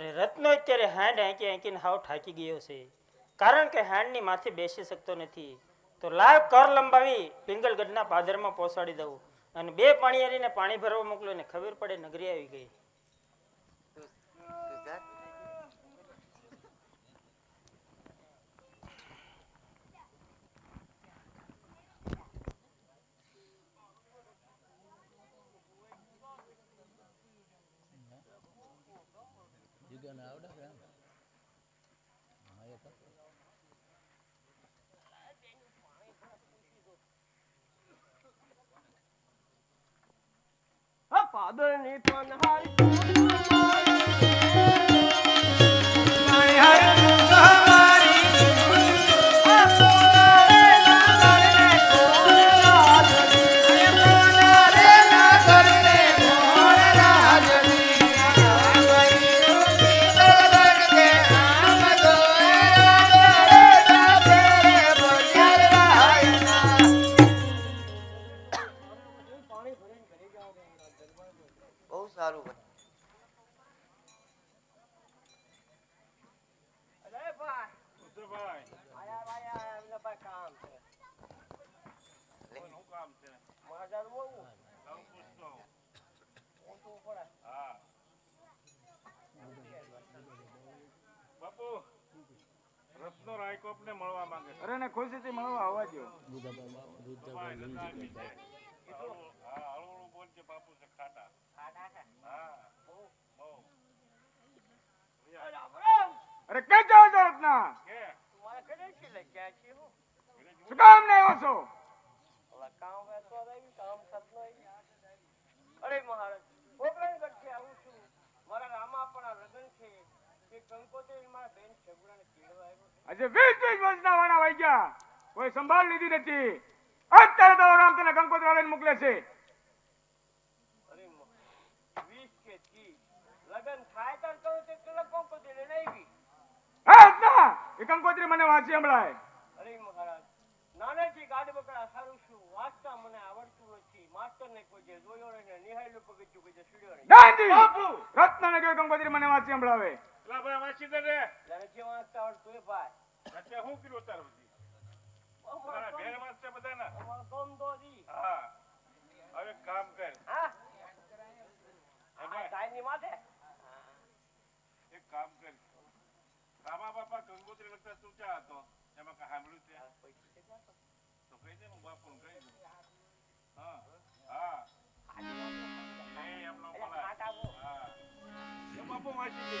અરે રત્નો અત્યારે હાંડ હાંકી હાંકીને હાવ ઠાકી ગયો છે. કારણ કે હાંડની માથે બેસી શકતો નથી. તો લાવ કર લંબાવી પિંગલગઢના પાદરમાં પહોંચાડી દઉં. અને બે પાણીયારીને પાણી ભરવા મોકલો ને ખબર પડે નગરી આવી ગઈ. હા પાદરની ઊંચું બને. બાપુ રત્નો રાયકોપ ને મળવા માંગે અરે ને ખુશીથી મળવા આવવા દો બાપા એને તો આપી છે. હળવું- હા હળવું બોલ કે બાપુ છે ખાટા ખાડા છે હા બહુ અરે આજે વીસ વીસ વર્ષના વાણા વાગ્યા. કોઈ સંભાળ લીધી નથી. અત્યારે તો રામ તને કંકોત્રી લઈને મોકલે છે અરે મ- વીસ કે. ત્રીસ થાય તાર કહું તે પેલા કંકોત્રી લઈને આવી. હા રત્ના એ કંકોત્રી મને વાંચી હમણાં અરે મહારાજ નાનેથી ગાડી બકડા સારું છું. વાંચતા મને આવડતું નથી. માસ્ટર ને કોઈ જોયો ને નિહાળ્યું પગથિયું કોઈ જે સીડ્યો નહીં. ગાંધી! રત્ન ને કંકોત્રી મને વાંચી ભાઈ દે જે વાંચતા આવડતું એ ભાઈ. અત્યારે શું કર્યું તાર બધી? તારા બેન વાંચશે બધા ને અમારો દોરી હા. હવે કામ કર. હા હે? માથે એક કામ કર. રામા બાપા કંકોત્રી લખતા તું ક્યાં હતો? એમાં કઈ સાંભળ્યું છે? તો? કહી દે હું બાપુ કહી દઉં. હા હા. નહીં એમનો બોલાય ખાટા બહુ. હા. એ બાપુ વાંચી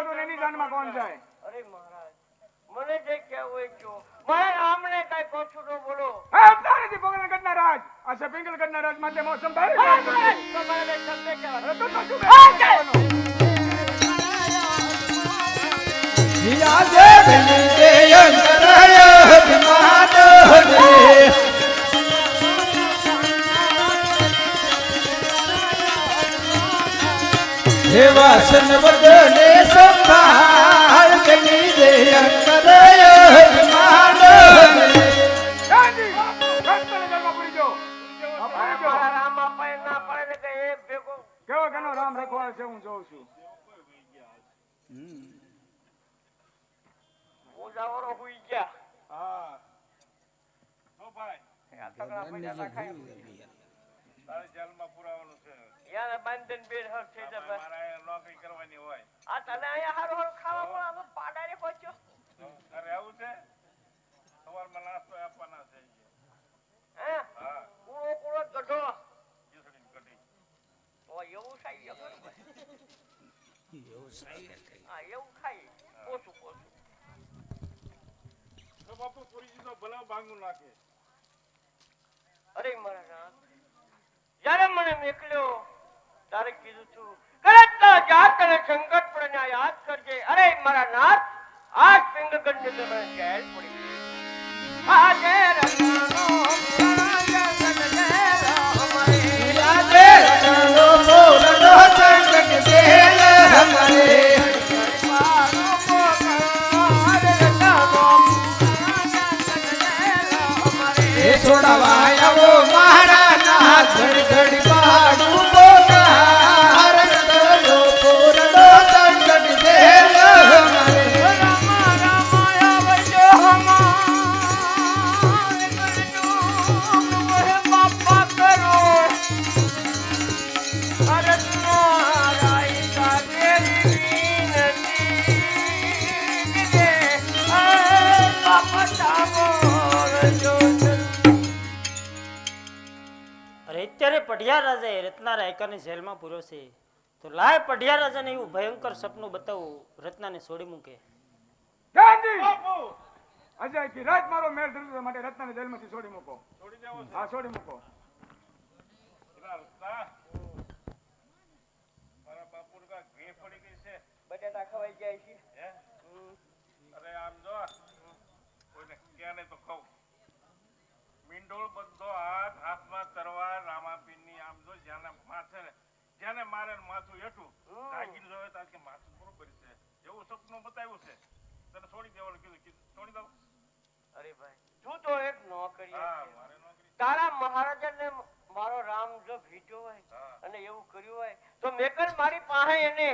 જેવા તો એની જાનમાં કોણ જાય? અરે મહારાજ મને જે કહેવું હોય કયો મારા રામને કઈ પાછું ન બોલો. હા અત્યારેથી પોગરણગઢના રાજ. આ સપિંગલ કરના રાજ માટે મોસમ ભારે તમારે શબ્દ કહેવાય અરે તો તો શું કહેવાનું? હે વાસન બદલે સંભાળ ગણી છે હું જોઉં છું ઉજાવરો હુઈ ગયા હા પુરાવાનું છે. યાર બંધન બેડ હક છે તો આમાં મારે નોકરી કરવાની હોય. આ તને અહીંયા હારો હારો ખાવા પણ આ પાડારે પહોંચ્યો. અરે આવું છે? સવારમાં નાસ્તો આપવાના છે હે? હા. કૂળો કૂળો ગઢો. જીસડી ગઢી. ઓ એવું ખાઈ હા એવું ખાઈ ઓછું ઓછું તો બાપુ પૂરી નો ભલા ભાંગું નાખે. અરે મારા નાથ જયારે મને મોકલ્યો. ત્યારે કીધું છું કરતના જાત અને સંકટ પણ યાદ કરજે. અરે, મારા નાથ, આ ને મને જેલ પડી આજે રત્નાનો પઢિયા રાજાએ રત્ના રાયકાની જેલમાં પૂર્યો છે. તો લાય પઢિયા રાજાને એવું ભયંકર સપનું બતાવું રત્નાને છોડી મૂકે. ગાંધી! અજય કી રાત મારો મેળ ધરતો માટે રત્નાને જેલમાંથી છોડી મૂકો. છોડી દેવો હા છોડી મૂકો. મારા બાપુ કા ઘી પડી ગઈ છે. બટાટા ખવાઈ જાય છે હે અરે આમ જો કોઈને ક્યાં નહીં તો કહું મીંડોળ બધો હાથ હાથમાં તરવાર રામાપીરની આમ જો જ્યાંને માથે ને જ્યાંને મારે ને માથું હેઠું જાગીને જોવે તો કે માથું બરોબર છે એવું સપનું બતાવ્યું છે તને છોડી દેવાનું કીધું કીધું છોડી દઉં અરે ભાઈ તું તો એક નોકરી હા મારે નોકરી તારા મહારાજાને મારો રામ જો ભીટ્યો હોય હા એવું કર્યું હોય તો મેકર મારી પાસે એને.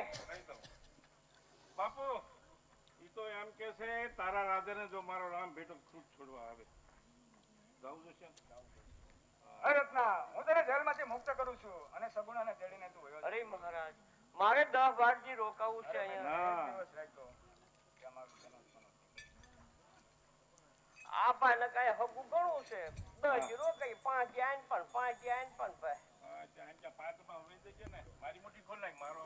બાપુ ઈ તો એમ કે છે તારા રાજાને જો મારો રામ ભેટો છૂટ છોડવા આવે. જાઉં જોશે રત્ના હું તને જેલમાંથી મુક્ત કરું છું અને સગુણાને તેડીને તું વયો અરે મહારાજ મારે દસ બાર દી રોકાવું છે અહીંયા. આ ઘણું છે. દસ રોકાઈ પાંચ દી પણ પાંચ દી મારી મોટી ખોલ નાખ મારો